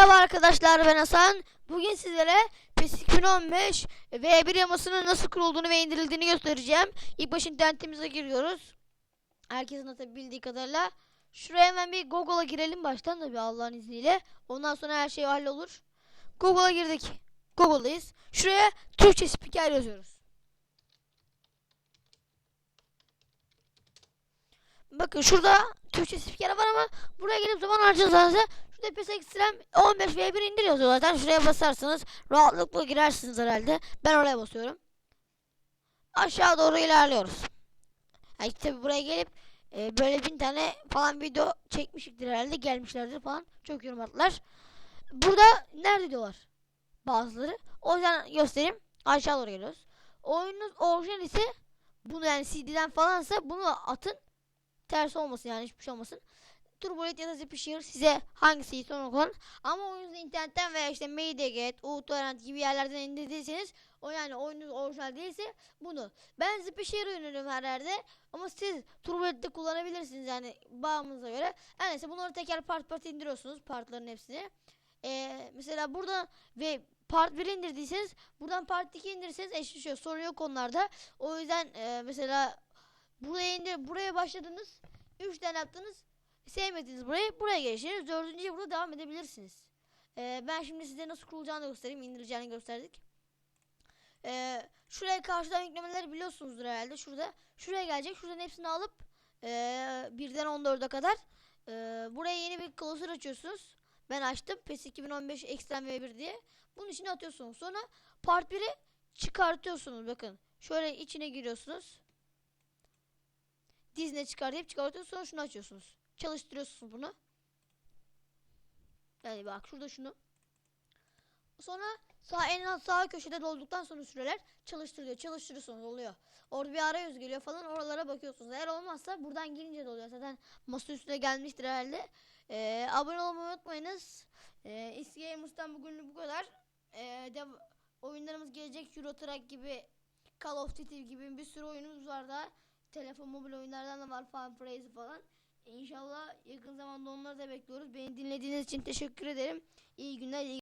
Merhaba arkadaşlar ben Hasan. Bugün sizlere PES 2015 V1 yamasının nasıl kurulduğunu ve indirildiğini göstereceğim. İlk baş internetimize giriyoruz. Herkesin de tabii bildiği kadarıyla. Şuraya hemen bir Google'a girelim baştan da bir Allah'ın izniyle. Ondan sonra her şey hallolur. Google'a girdik. Google'dayız. Şuraya Türkçe spiker yazıyoruz. Bakın şurada Türkçe spiker var ama buraya gelip zaman harcarsanız PES Extreme 15 V1 indir yazıyor zaten. Şuraya basarsanız rahatlıkla girersiniz herhalde. Ben oraya basıyorum. Aşağı doğru ilerliyoruz. Yani tabi buraya gelip e, böyle bin tane falan video çekmişiktir herhalde. Gelmişlerdir falan. Çok yorum attılar. Burada nerede diyorlar bazıları. O yüzden göstereyim. Aşağı doğru geliyoruz. Oyunun orijinal ise bunu yani CD'den falansa bunu atın ters olmasın yani hiçbir şey olmasın. Turbolet ya da Zipshare size hangisi ise onu. Ama oyunuzu internetten veya işte MediaGet, uTorrent gibi yerlerden indirdiyseniz o yani oyununuz orijinal değilse bunu. Ben Zipshare'ı öneriyorum her yerde. Ama siz Turbolet'te kullanabilirsiniz yani bağımınıza göre. Her neyse bunları teker part part indiriyorsunuz partların hepsini. Ee, mesela burada ve part 1 indirdiyseniz buradan part 2 indirirseniz eşleşiyor. Sorun yok onlarda. O yüzden e, mesela buraya indir buraya başladınız. 3 tane yaptınız. Sevmediniz burayı. Buraya geçtiniz. Dördüncüye burada devam edebilirsiniz. Ee, ben şimdi size nasıl kurulacağını göstereyim. indireceğini gösterdik. Ee, şuraya karşıdan yüklemeleri biliyorsunuzdur herhalde. Şurada. Şuraya gelecek. Şuradan hepsini alıp ee, birden 14'e kadar ee, buraya yeni bir klasör açıyorsunuz. Ben açtım. PES 2015 Extreme V1 diye. Bunun içine atıyorsunuz. Sonra part 1'i çıkartıyorsunuz. Bakın. Şöyle içine giriyorsunuz. Dizine çıkar deyip çıkartıyorsunuz. Sonra şunu açıyorsunuz. Çalıştırıyorsunuz bunu. Yani bak şurada şunu. Sonra sağ en alt sağ köşede dolduktan sonra süreler çalıştırılıyor. Çalıştırıyorsunuz oluyor. Orada bir arayüz geliyor falan oralara bakıyorsunuz. Eğer olmazsa buradan girince de oluyor. Zaten masa üstüne gelmiştir herhalde. Ee, abone olmayı unutmayınız. Ee, Eski bugünlük bu kadar. Ee, dev- oyunlarımız gelecek. Euro Truck gibi Call of Duty gibi bir sürü oyunumuz var daha. Telefon mobil oyunlardan da var Fan Praise falan. İnşallah yakın zamanda onları da bekliyoruz. Beni dinlediğiniz için teşekkür ederim. İyi günler, iyi